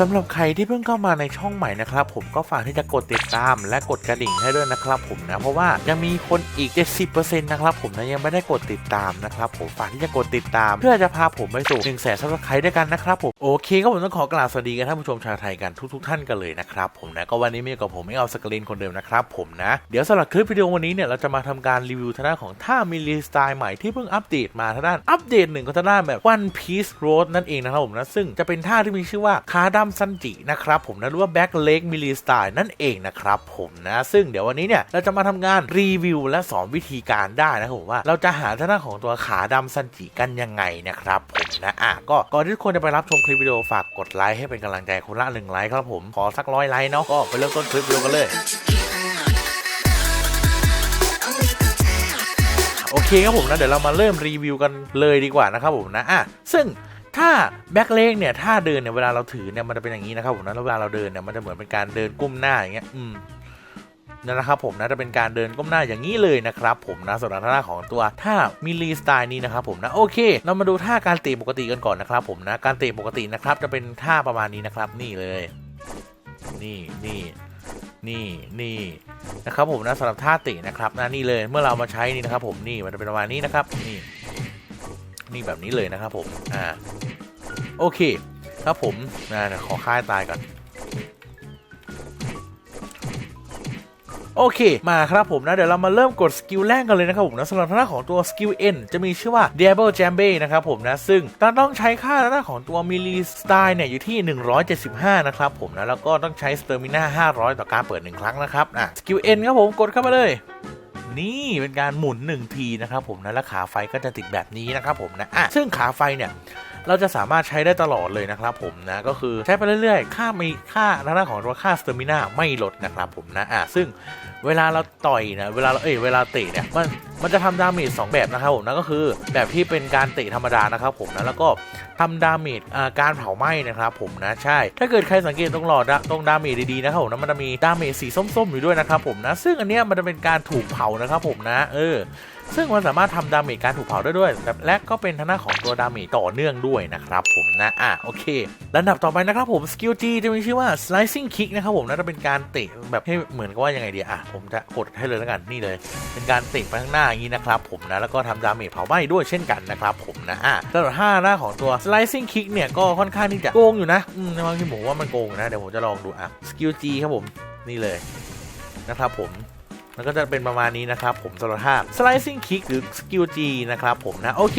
สำหรับใครที่เพิ่งเข้ามาในช่องใหม่นะครับ ผมก็ฝากที่จะกดติดตาม และกดกระดิ่งให้ด้วยนะครับ ผมนะเพราะว่ายังมีคนอีก 70%นะครับผมนะยังไม่ได้กดติดตามนะครับผมฝากที่จะกดติดตาม เพื่อจะพาผมไปสู่1นึ่งแสนซับสไครต์ด้วยกันนะครับผมโอเคก็ผมต้องขอกล่าวสวัสดีกันท่านผู้ชมชาวไทยกันทุกๆ ท่านกันเลยนะครับผมนะก็วันนี้มีกับผมไม่เอาสกรีนคนเดิมนะครับผมนะเดี๋ยวสำหรับคลิปวิดีโอวันนี้เนี่ยเราจะมาทำการรีวิวทางด้านของท่ามิลลีสไตล์ใหม่ที่เพิ่งอัปเดตมาทางด้านอัปเดตหนึ่งของทางด้านแบบ One Piece Road นั่นเองนะครับผมนะซึ่งจะเป็นท่าที่มีชื่อว่าคาดัมซันจินะครับผมนะหรือว่า Back Leg m i l l i Style นั่นเองนะครับผมนะซึ่งเดี๋ยววันนี้เนี่ยเราจะมาทำงานรีวิวและสอนวิธีการได้นะครับผมว่าเราจะหาทางด้านของตัวขาดำซันจิกันยังไงนะครับผมนะอะก็ก่อนที่ทุกคนจะไปรับชมคลิปวิดีโอฝากกดไลค์ให้เป็นกำลังใจคนละหนึ่งไลค์ครับผมขอสักร้อยไลค์เนาะก็ไปเริ่มต้นคลิปวิดีโอกันเลยโอเคครับผมนะเดี๋ยวเรามาเริ่มรีวิวกันเลยดีกว่านะครับผมนะอะซึ่ง ถ้าแบ็คเลกเนี่ยถ้าเดินเนี่ยเวลาเราถือเนี่ยมันจะเป็นอย่างนี้นะครับผมนะแล้วเวลาเราเดินเนี่ยมันจะเหมือนเป็นการเดินก้มหน้าอย่างเงี้ยอืมนั่นนะครับผมนะจะเป็นการเดินก้มหน้าอย่างนี้เลยนะครับผมนะส่วนท่าของตัวท่ามิลลีสไตล์นี้นะครับผมนะโอเค เรามาดูท่าการเตะปกติกันก่อนนะครับผมนะการเตะปกตินะครับจะเป็นท่าประมาณนี้นะครับนี่เลย นี่นี่นี่นี่นะครับผมนะสำหรับท่าเตะนะครับนะนี่เลยเมื่อเรามาใช้นี่นะครับผมนี่มันจะเป็นประมาณนี้นะครับนี่ นี่แบบนี้เลยนะครับผมอ่าโอเคครับผมนะเดี๋ยวขอค่ายตายก่อนโอเค มาครับผมนะ เดี๋ยวเรามาเริ่มกดสกิลแรกกันเลยนะครับผมนะสำหรับทางด้านของตัวสกิล N จะมีชื่อว่า Diablo Jambe นะครับผมนะ ซึ่งต้องใช้ค่าทางด้านของตัวมิลลิสไตล์เนี่ยอยู่ที่ 175 นะครับผมนะ แล้วก็ต้องใช้สเตอร์มิน่า500 ต่อการเปิด 1 ครั้งนะครับอะสกิล N ครับผมกดเข้ามาเลย นี่เป็นการหมุน1ทีนะครับผมนะและขาไฟก็จะติดแบบนี้นะครับผมนะอะซึ่งขาไฟเนี่ยเราจะสามารถใช้ได้ตลอดเลยนะครับผมนะก็คือใช้ไปเรื่อยๆ ค่ามีค่าทางด้านของตัวค่าสเตอร์มิน่าไม่ลดนะครับผมนะอะซึ่งเวลาเราต่อยนะเวลาเราเอ้ยเวลาเตะเนี่ยมัน มันจะทำดาเมจสองแบบนะครับผมนะก็คือแบบที่เป็นการเตะธรรมดานะครับผมนะแล้วก็ทำดาเมจอ่าการเผาไหม้นะครับผมนะใช่ ถ้าเกิดใครสังเกตตรงหลอดตรงดาเมจดีๆนะครับผมนะมันจะมีดาเมจสีส้มๆอยู่ด้วยนะครับผมนะซึ่งอันเนี้ยมันจะเป็นการถูกเผานะครับผมนะเออซึ่งมันสามารถทำดาเมจการถูกเผาได้ด้วยแบบและก็เป็นทางหน้าของตัวดาเมจต่อเนื่องด้วยนะครับผมนะ อะโอเคลำดับต่อไปนะครับผมสกิล G จะมีชื่อว่า slicing kick นะครับผมนะจะเป็นการเตะแบบให้เหมือนกับว่ายังไงดีอะผมจะกดให้เลยแล้วกันนี่เลย เป็นการเตะไปข้างหน้าอย่างนี้นะครับผมนะแล้วก็ทำดาเมจเผาไหม้ด้วยเช่นกันนะครับผมนะอะสำหรับท่าหน้าของตัว slicing kick เนี่ยก็ค่อนข้างที่จะโกงอยู่นะอืมบางทีผมว่ามันโกงนะเดี๋ยวผมจะลองดูอะสกิล G ครับผมนี่เลยนะครับผม มันก็จะเป็นประมาณนี้นะครับผมสำหรับท่า slicing kick หรือ skill G นะครับผมนะ โอเค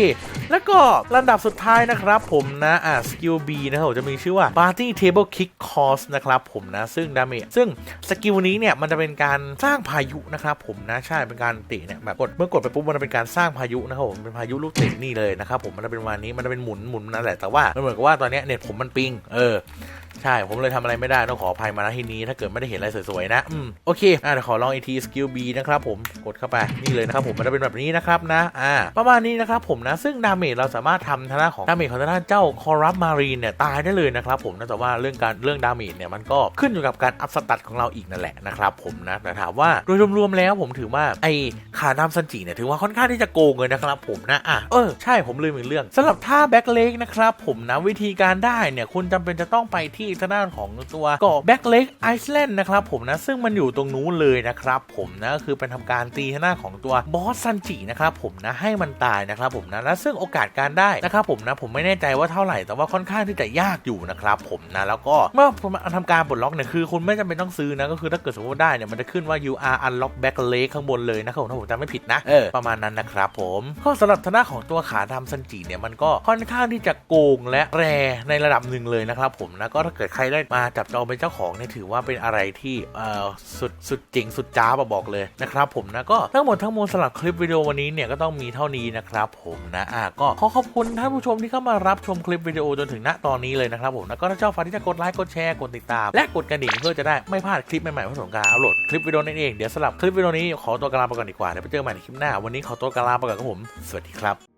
แล้วก็ลำดับสุดท้ายนะครับผมนะอ่า skill B นะครับผมจะมีชื่อว่า party table kick cost นะครับผมนะ ซึ่งดาเมจซึ่งสกิลนี้เนี่ย มันจะเป็นการสร้างพายุนะครับผมนะ ใช่เป็นการเตะเนี่ยแบบกดเมื่อกดไปปุ๊บมันจะเป็นการสร้างพายุนะครับผมเป็นพายุลูกเตะนี่เลยนะครับผมมันจะเป็นประมานี้มันจะเป็นหมุนหมุนนั่นแหละแต่ว่ามันเหมือนกับว่าตอนเนี้ยเน็ตผมมันปิงเออ ใช่ ผมเลยทำอะไรไม่ได้ ต้องขออภัยมาณที่นี้ ถ้าเกิดไม่ได้เห็นอะไรสวยๆนะ อืม โอเค อ่าขอลองอีกทีสกิล B นะครับผม กดเข้าไป นี่เลยนะครับผม มันจะเป็นแบบนี้นะครับนะ อ่า ประมาณนี้นะครับผมนะ ซึ่งดาเมจเราสามารถทำทางด้านของดาเมจของทางด้านเจ้าคอรัปมารีนเนี่ยตายได้เลยนะครับผมนะแต่ว่าเรื่องการเรื่องดาเมจเนี่ยมันก็ขึ้นอยู่กับการอัพสตัตของเราอีกนั่นแหละนะครับผมนะแต่ถามว่าโดยรวมๆแล้วผมถือว่าไอ้ขาดามซันจิเนี่ยถือว่าค่อนข้างที่จะโกงเลยนะครับผมนะ อะ เออ ใช่ ผมลืมอีกเรื่องสำหรับท่าแบ็คเลกนะครับผมนะ วิธีการได้เนี่ยคุณจำเป็นจะต้องไปที่ทางด้านของตัวเกาะแบ็กเลกไอซ์แลนด์นะครับผมนะซึ่งมันอยู่ตรงนู้นเลยนะครับผมนะก็คือเป็นทำการตีทางด้านของตัวบอสซันจินะครับผมนะให้มันตายนะครับผมนะและซึ่งโอกาสการได้นะครับผมนะผมไม่แน่ใจว่าเท่าไหร่แต่ว่าค่อนข้างที่จะยากอยู่นะครับผมนะแล้วก็เมื่อทำการปลดล็อกเนี่ยคือคุณไม่จำเป็นต้องซื้อนะก็คือถ้าเกิดสมมติว่าได้เนี่ยมันจะขึ้นว่า you are unlock back lake ข้างบนเลยนะครับผมถ้าผมจำไม่ผิดนะเออประมาณนั้นนะครับผมก็สำหรับทางด้านของตัวขาดำซันจิเนี่ยมันก็ค่อนข้างที่จะโกงและแรในระดับหนึ่งเลยนะครับผมนะก็ถ้าเกิดใครได้มาจับจองเป็นเจ้าของเนี่ยถือว่าเป็นอะไรที่เอ่อสุดสุดจริงสุดจ้าบบอกเลยนะครับผมนะก็ทั้งหมดทั้งมวลสำหรับคลิปวิดีโอวันนี้เนี่ยก็ต้องมีเท่านี้นะครับผมนะอะก็ขอขอบคุณท่านผู้ชมที่เข้ามารับชมคลิปวิดีโอจนถึงณตอนนี้เลยนะครับผมแล้วก็ถ้าชอบฝากที่จะกดไลค์กดแชร์กดติดตาม และกดกระดิ่งเพื่อจะได้ไม่พลาดคลิปใหม่ๆของสงการอัปโหลดคลิปวิดีโอนั่นเองเดี๋ยวสำหรับคลิปวิดีโอนี้ขอตัวกลาไปก่อนดีกว่าเดี๋ยวไปเจอกันใหม่ในคลิปหน้าวันนี้ขอตัวกลาไปก่อนครับผม สวัสดีครับ